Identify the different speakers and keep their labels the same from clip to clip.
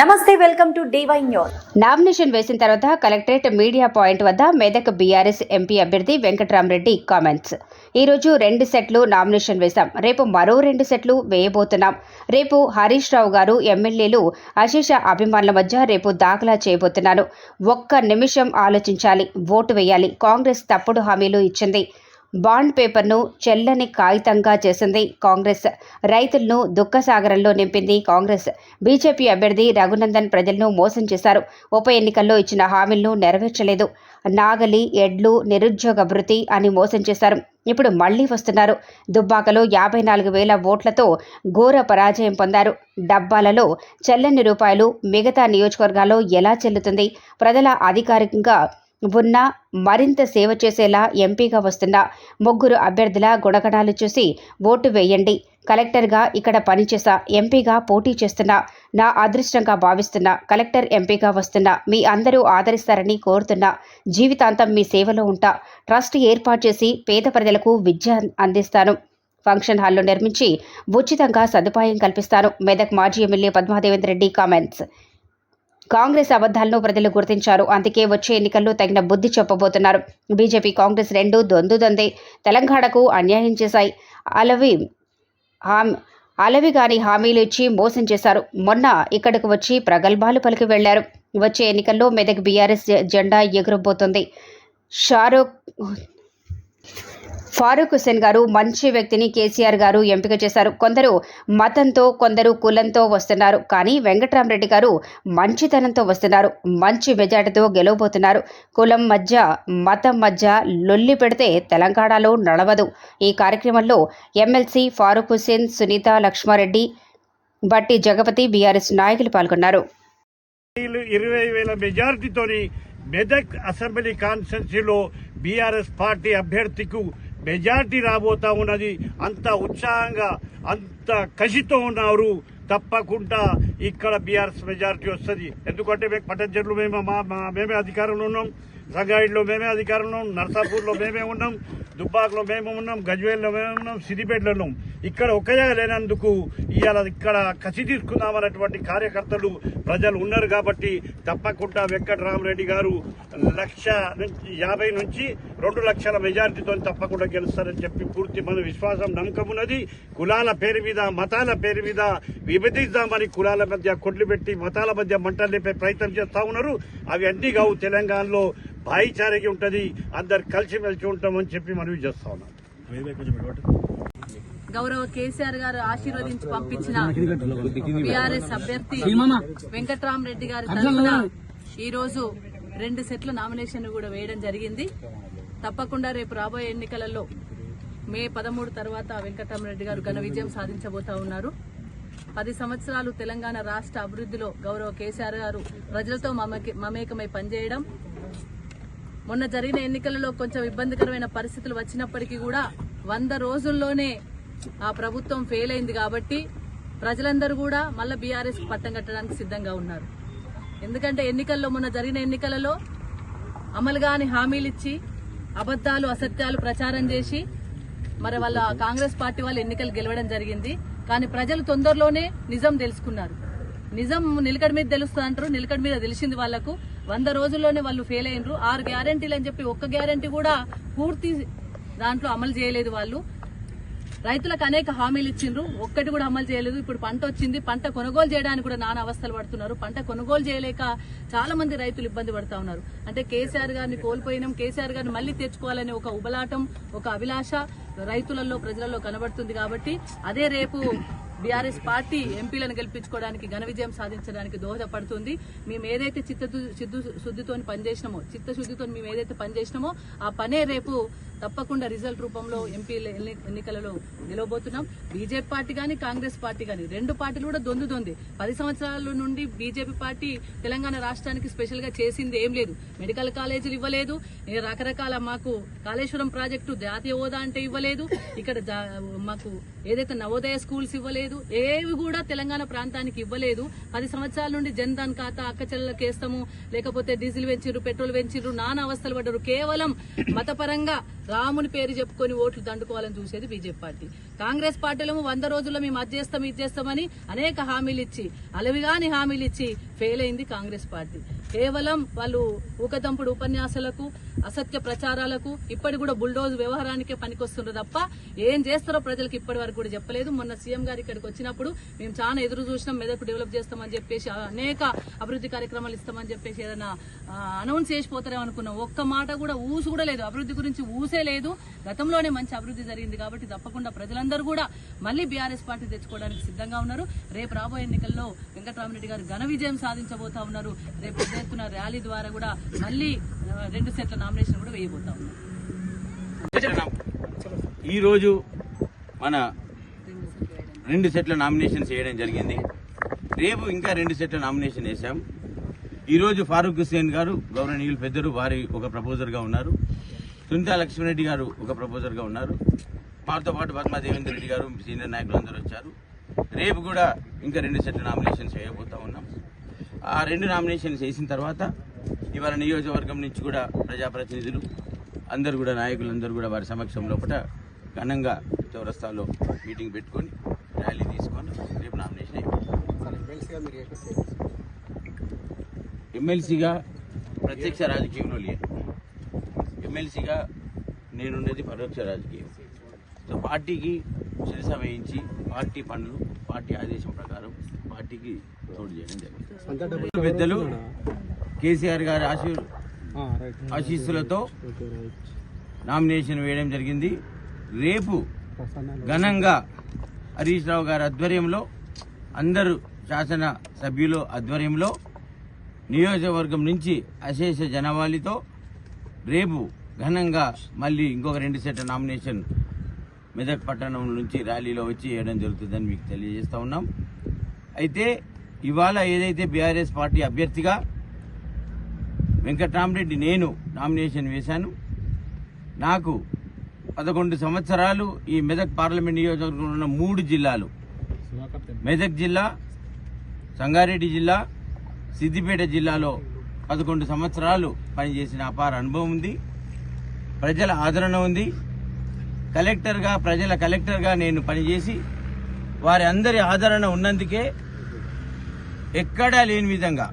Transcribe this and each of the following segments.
Speaker 1: నమస్తే welcome to DY news
Speaker 2: nomination వేసిన తర్వాత కలెక్టరేట్ మీడియా పాయింట్ వద్ద మెదక్ బీఆర్ఎస్ ఎంపీ అభ్యర్థి వెంకటరామరెడ్డి కామెంట్స్ ఈరోజు రెండు సెట్లు నామినేషన్ వేశాం. రేపు మరో రెండు సెట్లు వేయబోతున్నాం. రేపు హరీష్ రావు గారు ఎమ్మెల్యేలు అశేష అభిమానుల మధ్య రేపు దాఖలా చేయబోతున్నాను ఒక్క నిమిషం ఆలోచించాలి ఓటు వేయాలి. కాంగ్రెస్ తప్పుడు హామీలు ఇచ్చింది. బాండ్ పేపర్ను చెల్లని కాగితంగా చేసింది కాంగ్రెస్. రైతులను దుఃఖసాగరంలో నింపింది కాంగ్రెస్. బీజేపీ అభ్యర్థి రఘునందన్ ప్రజలను మోసం చేశారు. ఉప ఎన్నికల్లో ఇచ్చిన హామీలను నెరవేర్చలేదు. నాగలి ఎడ్లు నిరుద్యోగ భృతి అని మోసం చేశారు. ఇప్పుడు మళ్ళీ వస్తున్నారు. దుబ్బాకలో యాభై నాలుగు వేల ఓట్లతో ఘోర పరాజయం పొందారు. డబ్బాలలో చెల్లని రూపాయలు మిగతా నియోజకవర్గాల్లో ఎలా చెల్లుతుంది? ప్రజల అధికారికంగా ఉన్న మరింత సేవ చేసేలా ఎంపీగా వస్తున్న ముగ్గురు అభ్యర్థుల గుణగణాలు చూసి ఓటు వేయండి. కలెక్టర్గా ఇక్కడ పనిచేసా ఎంపీగా పోటీ చేస్తున్నా నా అదృష్టంగా భావిస్తున్నా కలెక్టర్ ఎంపీగా వస్తున్నా మీ అందరూ ఆదరిస్తారని కోరుతున్నా జీవితాంతం మీ సేవలో ఉంటా. ట్రస్ట్ ఏర్పాటు చేసి పేద ప్రజలకు విద్య అందిస్తాను. ఫంక్షన్ హాల్లో నిర్మించి ఉచితంగా సదుపాయం కల్పిస్తాను. మెదక్ మాజీ ఎమ్మెల్యే పద్మాదేవేంద్ర రెడ్డి కామెంట్స్. కాంగ్రెస్ అబద్ధాలను ప్రజలు గుర్తించారు. అందుకే వచ్చే ఎన్నికల్లో తగిన బుద్ధి చెప్పబోతున్నారు. బీజేపీ కాంగ్రెస్ రెండు దొందుదందే తెలంగాణకు అన్యాయం చేశాయి. అలవి హామీ అలవి గాని హామీలు ఇచ్చి మోసం చేశారు. మొన్న ఇక్కడికి వచ్చి ప్రగల్భాలు పలికి వెళ్ళారు వచ్చే ఎన్నికల్లో మెదక్ బీఆర్ఎస్ జె- జెండా ఎగురబోతుంది. షారూక్ ఫారూక్ హుసేన్ గారు మంచి వ్యక్తిని కేసీఆర్ గారు ఎంపిక చేశారు. కొందరు మతంతో కొందరు కులంతో వస్తున్నారు. కానీ వెంకట్రామరెడ్డి గారు మంచితనంతో వస్తున్నారు. మంచి మెజార్టీతో గెలవబోతున్నారు. కులం మధ్య మతం మధ్య లొల్లి పెడితే తెలంగాణలో నడవదు. ఈ కార్యక్రమంలో ఎమ్మెల్సీ ఫారూక్ హుసేన్ సునీత లక్ష్మారెడ్డి బట్టి జగపతి బీఆర్ఎస్ నాయకులు పాల్గొన్నారు.
Speaker 3: వీళ్ళు ఇరవై వేల మెజారిటీతోని మెదక్ అసెంబ్లీ కాన్స్టిట్యున్సీలో బీఆర్ఎస్ పార్టీ అభ్యర్థికు మెజార్టీ రాబోతా ఉన్నది. అంత ఉత్సాహంగా అంత కసితో ఉన్నారు. తప్పకుండా ఇక్కడ బీఆర్ఎస్ మెజార్టీ వస్తుంది. ఎందుకంటే మేము పట్టణజర్లు మేము మా- మేమే అధికారంలో ఉన్నాం. సంగారెడ్డిలో మేమే అధికారంలో ఉన్నాం నర్సాపూర్లో మేమే ఉన్నాం దుబ్బాకలో మేము ఉన్నాం గజ్వేల్లో మేము ఉన్నాం సిద్దిపేటలో ఉన్నాం. ఇక్కడ ఒక్కగా లేనందుకు ఇవాళ ఇక్కడ కసి తీసుకుందామన్నటువంటి కార్యకర్తలు ప్రజలు ఉన్నారు కాబట్టి తప్పకుండా వెంకటరామరెడ్డి గారు లక్ష నుంచి యాభై నుంచి రెండు లక్షల మెజారిటీతో తప్పకుండా గెలుస్తారని చెప్పి పూర్తి మన విశ్వాసం నమ్మకం ఉన్నది. కులాల పేరు మీద మతాల పేరు మీద విభజిద్దామని కులాల మధ్య కొట్లు పెట్టి మతాల మధ్య మంటలు లేపే ప్రయత్నం చేస్తా ఉన్నారు. అవి అన్ని కావు తెలంగాణలో. భాయిచారకి ఉంటది అందరు కలిసిమెలిసి ఉంటామని చెప్పి మనవి చేస్తా ఉన్నాం.
Speaker 4: గౌరవ కేసీఆర్ గారు ఆశీర్వదించి పంపించిన బీఆర్ఎస్ అభ్యర్థి వెంకట్రామరెడ్డి గారి తరఫున ఈ రోజు రెండు సెట్ల నామినేషన్ కూడా వేయడం జరిగింది. తప్పకుండా రేపు రాబోయే ఎన్నికలలో మే పదమూడు తర్వాత వెంకట్రామరెడ్డి గారు ఘన విజయం సాధించబోతా ఉన్నారు. పది సంవత్సరాలు తెలంగాణ రాష్ట్ర అభివృద్ధిలో గౌరవ కేసీఆర్ గారు ప్రజలతో మమేక- మమేకమై పనిచేయడం మొన్న జరిగిన ఎన్నికలలో కొంచెం ఇబ్బందికరమైన పరిస్థితులు వచ్చినప్పటికీ కూడా వంద రోజుల్లోనే ఆ ప్రభుత్వం ఫెయిల్ అయింది కాబట్టి ప్రజలందరూ కూడా మళ్ళీ బీఆర్ఎస్ పట్టం కట్టడానికి సిద్ధంగా ఉన్నారు. ఎందుకంటే ఎన్నికల్లో మొన్న జరిగిన ఎన్నికలలో అమలు కాని హామీలు ఇచ్చి అబద్దాలు అసత్యాలు ప్రచారం చేసి మరి వాళ్ళ కాంగ్రెస్ పార్టీ వాళ్ళు ఎన్నికలు గెలవడం జరిగింది. కానీ ప్రజలు తొందరలోనే నిజం తెలుసుకున్నారు. నిజం నిలకడ మీద తెలుస్తుంది అంటారు నిలకడ మీద తెలిసింది వాళ్ళకు వంద రోజుల్లోనే వాళ్ళు ఫెయిల్ అయినరు. ఆరు గ్యారంటీలు అని చెప్పి ఒక్క గ్యారంటీ కూడా పూర్తి దాంట్లో అమలు చేయలేదు వాళ్ళు. రైతులకు అనేక హామీలు ఇచ్చిండ్రు. ఒక్కటి కూడా అమలు చేయలేదు. ఇప్పుడు పంట వచ్చింది. పంట కొనుగోలు చేయడానికి కూడా నానా అవస్థలు పడుతున్నారు. పంట కొనుగోలు చేయలేక చాలా మంది రైతులు ఇబ్బంది పడతా ఉన్నారు. అంటే కేసీఆర్ గారిని కోల్పోయినాం. కేసీఆర్ గారిని మళ్ళీ తెచ్చుకోవాలనే ఒక ఉబలాటం ఒక అభిలాష రైతులలో ప్రజలలో కనబడుతుంది కాబట్టి అదే రేపు బీఆర్ఎస్ పార్టీ ఎంపీలను గెలిపించుకోవడానికి ఘన విజయం సాధించడానికి దోహదపడుతుంది. మేము ఏదైతే చిత్త సిద్ధు శుద్ధితో పనిచేసినామో చిత్తశుద్ధితో మేము ఏదైతే పనిచేసినామో ఆ పనే రేపు తప్పకుండా రిజల్ట్ రూపంలో ఎంపీ ఎన్నికలలో గెలవబోతున్నాం. బీజేపీ పార్టీ కానీ కాంగ్రెస్ పార్టీ కానీ రెండు పార్టీలు కూడా దొందు దొంది. పది సంవత్సరాల నుండి బీజేపీ పార్టీ తెలంగాణ రాష్ట్రానికి స్పెషల్గా చేసింది ఏం లేదు. మెడికల్ కాలేజీలు ఇవ్వలేదు. రకరకాల మాకు కాళేశ్వరం ప్రాజెక్టు జాతీయ హోదా అంటే ఇవ్వలేదు. ఇక్కడ మాకు ఏదైతే నవోదయ స్కూల్స్ ఇవ్వలేదు ఇవ్వలేదు. ఏవి కూడా తెలంగాణ ప్రాంతానికి ఇవ్వలేదు. పది సంవత్సరాల నుండి జన్ధన్ ఖాతా అక్క చెల్లెలకు వేస్తాము లేకపోతే డీజిల్ వెంచిర్రు పెట్రోల్ వెంచిర్రు నానా అవస్థలు పడ్డారు. కేవలం మతపరంగా రాముని పేరు చెప్పుకొని ఓట్లు దండుకోవాలని చూసేది బీజేపీ పార్టీ. కాంగ్రెస్ పార్టీలో వంద రోజుల్లో మేము అది చేస్తాం ఇది చేస్తామని అనేక హామీలు ఇచ్చి అలవిగాని హామీలు ఇచ్చి ఫెయిల్ అయింది కాంగ్రెస్ పార్టీ. కేవలం వాళ్ళు ఊకదంపుడు ఉపన్యాసాలకు అసత్య ప్రచారాలకు ఇప్పటి కూడా బుల్డోజ్ వ్యవహారానికే పనికొస్తుండ్రు తప్ప ఏం చేస్తారో ప్రజలకు ఇప్పటి వరకు కూడా చెప్పలేదు. మొన్న సీఎం గారు ఇక్కడికి వచ్చినప్పుడు మేము చాలా ఎదురు చూసినాం మెదక్ డెవలప్ చేస్తామని చెప్పేసి అనేక అభివృద్ధి కార్యక్రమాలు ఇస్తామని చెప్పేసి ఏదైనా అనౌన్స్ చేసిపోతారేమో అనుకున్నాం. ఒక్క మాట కూడా ఊసు కూడా లేదు. అభివృద్ధి గురించి ఊసే లేదు. గతంలోనే మంచి అభివృద్ధి జరిగింది కాబట్టి తప్పకుండా ప్రజలందరూ కూడా మళ్ళీ బీఆర్ఎస్ పార్టీ తెచ్చుకోవడానికి సిద్ధంగా ఉన్నారు. రేపు రాబోయే ఎన్నికల్లో వెంకటరామరెడ్డి గారు ఘన విజయం సాధించబోతా ఉన్నారు. రేపు పెద్ద ర్యాలీ ద్వారా కూడా మళ్ళీ రెండు సెట్ల నామినేషన్ కూడా వేయబోతా.
Speaker 5: ఈరోజు మన రెండు సెట్ల నామినేషన్స్ వేయడం జరిగింది. రేపు ఇంకా రెండు సెట్ల నామినేషన్ వేశాం. ఈరోజు ఫారూక్ హుస్సేన్ గారు గౌరవనీయులు పెద్దలు వారి ఒక ప్రపోజర్గా ఉన్నారు. సునీతా లక్ష్మణరెడ్డి గారు ఒక ప్రపోజర్గా ఉన్నారు. మాతో పాటు పద్మా దేవేందర్ రెడ్డి గారు సీనియర్ నాయకులు అందరూ వచ్చారు. రేపు కూడా ఇంకా రెండు సెట్ల నామినేషన్స్ వేయబోతా ఉన్నాం. ఆ రెండు నామినేషన్స్ వేసిన తర్వాత ఇవాళ నియోజకవర్గం నుంచి కూడా ప్రజాప్రతినిధులు అందరు కూడా నాయకులందరూ కూడా వారి సమక్షం లోపల ఘనంగా చౌరస్తాలో మీటింగ్ పెట్టుకొని ర్యాలీ తీసుకొని రేపు నామినేషన్ ఎమ్మెల్సీగా ప్రత్యక్ష రాజకీయంలో లేదు ఎమ్మెల్సీగా నేనున్నది పరోక్ష రాజకీయం. సో పార్టీకి శిరస వేయించి పార్టీ పనులు పార్టీ ఆదేశం ప్రకారం పార్టీకి తోడు చేయడం జరిగింది. పెద్దలు కేసీఆర్ గారి ఆశీ ఆశీస్సులతో నామినేషన్ వేయడం జరిగింది. రేపు ఘనంగా హరీష్ రావు గారి ఆధ్వర్యంలో అందరూ శాసన సభ్యుల ఆధ్వర్యంలో నియోజకవర్గం నుంచి అశేష జనవాళితో రేపు ఘనంగా మళ్ళీ ఇంకొక రెండు సెట్ల నామినేషన్ మెదక్ పట్టణం నుంచి ర్యాలీలో వచ్చి వేయడం జరుగుతుందని మీకు తెలియజేస్తా ఉన్నాం. అయితే ఇవాళ ఏదైతే బీఆర్ఎస్ పార్టీ అభ్యర్థిగా వెంకట్రామరెడ్డి నేను నామినేషన్ వేశాను. నాకు పదకొండు సంవత్సరాలు ఈ మెదక్ పార్లమెంట్ నియోజకవర్గంలో ఉన్న మూడు జిల్లాలు. మెదక్ జిల్లా సంగారెడ్డి జిల్లా సిద్దిపేట జిల్లాలో పదకొండు సంవత్సరాలు పనిచేసిన అపార అనుభవం ఉంది. ప్రజల ఆదరణ ఉంది. కలెక్టర్గా ప్రజల కలెక్టర్గా నేను పనిచేసి వారి అందరి ఆదరణ ఉన్నందుకే ఎక్కడా లేని విధంగా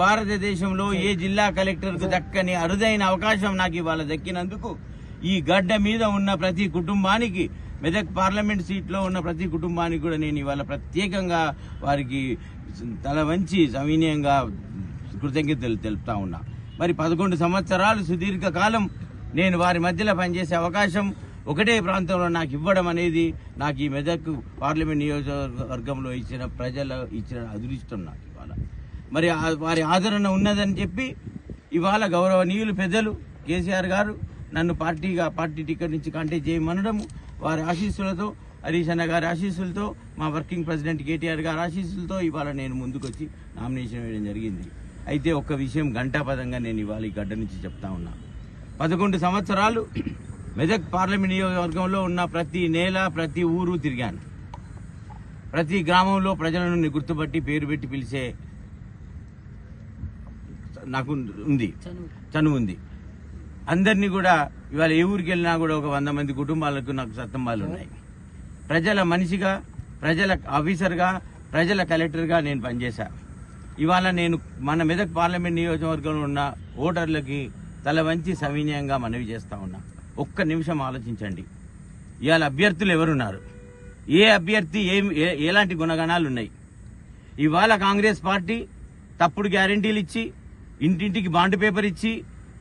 Speaker 5: భారతదేశంలో ఏ జిల్లా కలెక్టర్కు దక్కని అరుదైన అవకాశం నాకు ఇవాళ దక్కినందుకు ఈ గడ్డ మీద ఉన్న ప్రతి కుటుంబానికి మెదక్ పార్లమెంట్ సీట్లో ఉన్న ప్రతి కుటుంబానికి కూడా నేను ఇవాళ ప్రత్యేకంగా వారికి తల వంచి సవినయంగా కృతజ్ఞతలు తెలుపుతా ఉన్నా. మరి పదకొండు సంవత్సరాలు సుదీర్ఘ కాలం నేను వారి మధ్యలో పనిచేసే అవకాశం ఒకటే ప్రాంతంలో నాకు ఇవ్వడం అనేది నాకు ఈ మెదక్ పార్లమెంట్ నియోజకవర్గంలో ఇచ్చిన ప్రజల ఇచ్చిన అదృష్టం నాకు ఇవాళ. మరి వారి ఆదరణ ఉన్నదని చెప్పి ఇవాళ గౌరవనీయులు పెద్దలు కేసీఆర్ గారు నన్ను పార్టీగా పార్టీ టికెట్ నుంచి కాంటాక్ట్ చేయమనడము వారి ఆశీస్సులతో హరీష్ అన్న గారి ఆశీస్సులతో మా వర్కింగ్ ప్రెసిడెంట్ కేటీఆర్ గారి ఆశీస్సులతో ఇవాళ నేను ముందుకొచ్చి నామినేషన్ వేయడం జరిగింది. అయితే ఒక్క విషయం ఘంటాపదంగా నేను ఇవాళ ఈ గడ్డ నుంచి చెప్తా ఉన్నా. పదకొండు సంవత్సరాలు మెదక్ పార్లమెంట్ నియోజకవర్గంలో ఉన్న ప్రతి నేల ప్రతి ఊరు తిరిగాను. ప్రతి గ్రామంలో ప్రజలను గుర్తుపట్టి పేరు పెట్టి పిలిచే నాకు ఉంది.
Speaker 4: చనువు.
Speaker 5: ఉంది. అందరినీ కూడా ఇవాళ ఏ ఊరికి వెళ్ళినా కూడా ఒక వంద మంది కుటుంబాలకు నాకు సత్తంబాలు ఉన్నాయి. ప్రజల మనిషిగా ప్రజల ఆఫీసర్గా ప్రజల కలెక్టర్గా నేను పనిచేశా. ఇవాళ నేను మన మెదక్ పార్లమెంట్ నియోజకవర్గంలో ఉన్న ఓటర్లకి తల వంచి సవినయంగా మనవి చేస్తా ఉన్నా. ఒక్క నిమిషం ఆలోచించండి. ఇవాళ అభ్యర్థులు ఎవరున్నారు? ఏ అభ్యర్థి ఏం ఏ- ఎలాంటి గుణగణాలు ఉన్నాయి? ఇవాళ కాంగ్రెస్ పార్టీ తప్పుడు గ్యారంటీలు ఇచ్చి ఇంటింటికి బాండ్ పేపర్ ఇచ్చి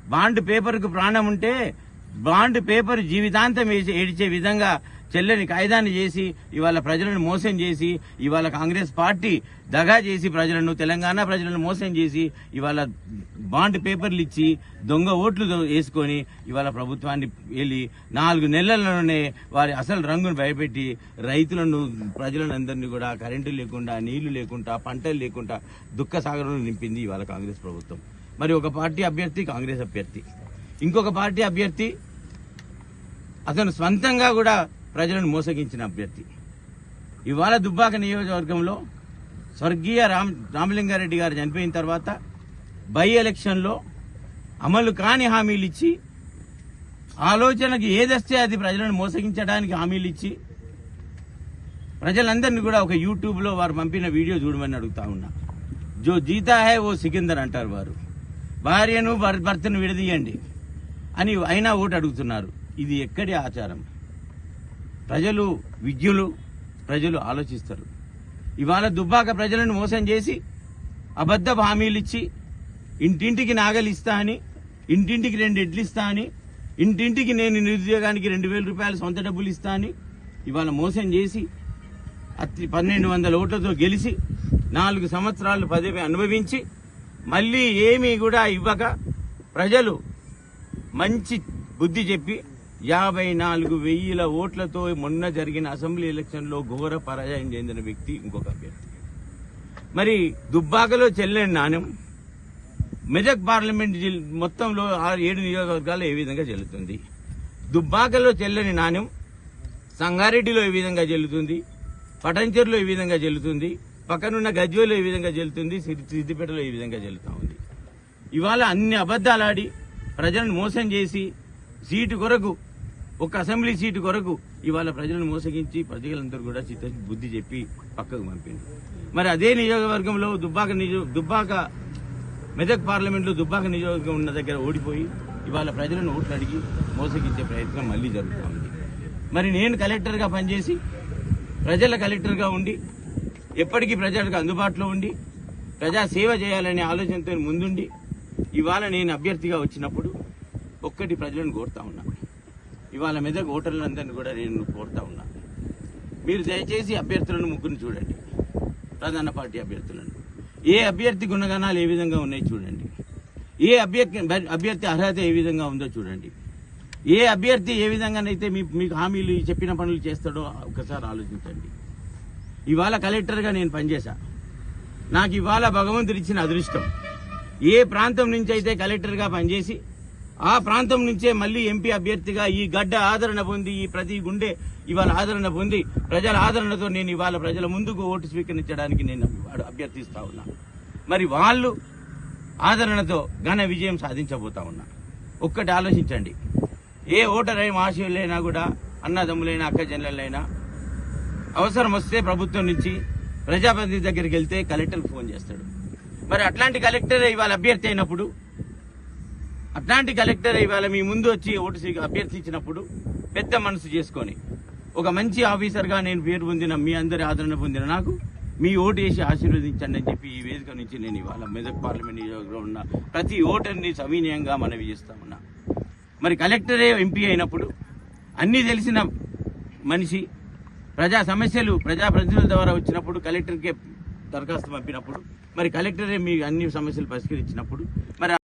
Speaker 5: బాండ్ పేపర్కు ప్రాణం ఉంటే బాండ్ పేపర్ జీవితాంతం ఏడిచే విధంగా చెల్లని కాయిదాన్ని చేసి ఇవాళ ప్రజలను మోసం చేసి ఇవాళ కాంగ్రెస్ పార్టీ దగా చేసి ప్రజలను తెలంగాణ ప్రజలను మోసం చేసి ఇవాళ బాండ్ పేపర్లు ఇచ్చి దొంగ ఓట్లు వేసుకొని ఇవాళ ప్రభుత్వాన్ని వెళ్ళి నాలుగు నెలల్లోనే వారి అసలు రంగును భయపెట్టి రైతులను ప్రజలను అందరినీ కూడా కరెంటు లేకుండా నీళ్ళు లేకుండా పంటలు లేకుండా దుఃఖ సాగరంలో నింపింది ఇవాళ కాంగ్రెస్ ప్రభుత్వం. మరి ఒక పార్టీ అభ్యర్థి కాంగ్రెస్ అభ్యర్థి. ఇంకొక పార్టీ అభ్యర్థి అతను స్వంతంగా కూడా ప్రజలను మోసగించిన అభ్యర్థి. ఇవాళ దుబ్బాక నియోజకవర్గంలో స్వర్గీయ రామ్ రామలింగారెడ్డి గారు చనిపోయిన తర్వాత బై ఎలక్షన్లో అమలు కాని హామీలు ఇచ్చి ఆలోచనకి ఏదొస్తే అది ప్రజలను మోసగించడానికి హామీలు ఇచ్చి ప్రజలందరినీ కూడా ఒక యూట్యూబ్లో వారు పంపిన వీడియో చూడమని అడుగుతా ఉన్నా. జో జీతా హై ఓ సికిందర్ అంటారు వారు. భార్యను భర్తను విడదీయండి అని అయినా ఓటు అడుగుతున్నారు. ఇది ఎక్కడి ఆచారం? ప్రజలు విద్యులు ప్రజలు ఆలోచిస్తారు. ఇవాళ దుబ్బాక ప్రజలను మోసం చేసి అబద్ధపు హామీలు ఇచ్చి ఇంటింటికి నాగలు ఇస్తా అని ఇంటింటికి రెండు ఎడ్లు ఇస్తా అని ఇంటింటికి నేను నిరుద్యోగానికి రెండు వేల రూపాయలు సొంత డబ్బులు ఇస్తా అని ఇవాళ మోసం చేసి అతి పన్నెండు వందల ఓట్లతో గెలిచి నాలుగు సంవత్సరాలు పదవి అనుభవించి మళ్ళీ ఏమీ కూడా ఇవ్వక ప్రజలు మంచి బుద్ధి చెప్పి యాభై నాలుగు వెయ్యిల ఓట్లతో మొన్న జరిగిన అసెంబ్లీ ఎలక్షన్లో ఘోర పరాజయం చెందిన వ్యక్తి ఇంకొక అభ్యర్థి. మరి దుబ్బాకలో చెల్లని నాణ్యం మెదక్ పార్లమెంట్ జిల్- మొత్తంలో ఆరు ఏడు నియోజకవర్గాలు ఏ విధంగా చెల్లుతుంది దుబ్బాకలో చెల్లని నాణ్యం సంగారెడ్డిలో ఏ విధంగా చెల్లుతుంది పటంచెరులో ఏ విధంగా చెల్లుతుంది పక్కనున్న గజ్వేలో ఏ విధంగా చెల్లుతుంది సిద్ది- సిద్దిపేటలో ఏ విధంగా చెల్లుతా ఉంది? ఇవాళ అన్ని అబద్దాలాడి ఆడి ప్రజలను మోసం చేసి సీటు కొరకు ఒక అసెంబ్లీ సీటు కొరకు ఇవాళ ప్రజలను మోసగించి ప్రజలందరూ కూడా చిత్త బుద్ధి చెప్పి పక్కకు పంపింది మరి అదే నియోజకవర్గంలో దుబ్బాక నిజో దుబ్బాక మెదక్ పార్లమెంట్లో దుబ్బాక నియోజకవర్గం ఉన్న దగ్గర ఓడిపోయి ఇవాళ ప్రజలను ఓట్లు అడిగి మోసగించే ప్రయత్నం మళ్ళీ జరుగుతూ ఉంది. మరి నేను కలెక్టర్గా పనిచేసి ప్రజల కలెక్టర్గా ఉండి ఎప్పటికీ ప్రజలకు అందుబాటులో ఉండి ప్రజా సేవ చేయాలనే ఆలోచనతో ముందుండి ఇవాళ నేను అభ్యర్థిగా వచ్చినప్పుడు ఒక్కటి ప్రజలను కోరుతా ఉన్నా. ఇవాళ మీద ఓటర్లందరినీ కూడా నేను కోరుతా ఉన్నా. మీరు దయచేసి అభ్యర్థులను ముగ్గురు చూడండి. ప్రధాన పార్టీ అభ్యర్థులను. ఏ అభ్యర్థి గుణగణాలు ఏ విధంగా ఉన్నాయి చూడండి. ఏ అభ్యర్థి అభ్యర్థి అర్హత ఏ విధంగా ఉందో చూడండి. ఏ అభ్యర్థి ఏ విధంగానైతే మీ మీకు హామీలు చెప్పిన పనులు చేస్తాడో ఒకసారి ఆలోచించండి. ఇవాళ కలెక్టర్గా నేను పనిచేశా. నాకు ఇవాళ భగవంతుడిచ్చిన అదృష్టం. ఏ ప్రాంతం నుంచి అయితే కలెక్టర్గా పనిచేసి ఆ ప్రాంతం నుంచే మళ్ళీ ఎంపీ అభ్యర్థిగా ఈ గడ్డ ఆదరణ పొంది ఈ ప్రతి గుండె ఇవాళ ఆదరణ పొంది ప్రజల ఆదరణతో నేను ఇవాళ ప్రజల ముందుకు ఓటు స్వీకరించడానికి నేను అభ్యర్థిస్తా ఉన్నా. మరి వాళ్ళు ఆదరణతో ఘన విజయం సాధించబోతా ఉన్నా. ఒక్కటి ఆలోచించండి. ఏ ఓటర్ అయిన మహాశివులైనా కూడా అన్నదమ్ములైనా అక్కజనులైనా అవసరం వస్తే ప్రభుత్వం నుంచి ప్రజాప్రతినిధి దగ్గరికి వెళ్తే కలెక్టర్కి ఫోన్ చేస్తాడు. మరి అట్లాంటి కలెక్టర్ ఇవాళ అభ్యర్థి అయినప్పుడు అట్లాంటి కలెక్టర్ ఇవాళ మీ ముందు వచ్చి ఓటు అభ్యర్థించినప్పుడు పెద్ద మనసు చేసుకొని ఒక మంచి ఆఫీసర్గా నేను పేరు పొందిన మీ అందరి ఆదరణ పొందిన నాకు మీ ఓటు వేసి ఆశీర్వదించండి అని చెప్పి ఈ వేదిక నుంచి నేను ఇవాళ మెదక్ పార్లమెంట్ నియోజకవర్గంలో ఉన్న ప్రతి ఓటర్ని సవినయంగా మనవి చేస్తామన్నా మరి కలెక్టరే ఎంపీ అయినప్పుడు అన్నీ తెలిసిన మనిషి ప్రజా సమస్యలు ప్రజాప్రతినిధుల ద్వారా వచ్చినప్పుడు కలెక్టర్కే దరఖాస్తు పంపినప్పుడు మరి కలెక్టరే మీ అన్ని సమస్యలు పరిష్కరించినప్పుడు మరి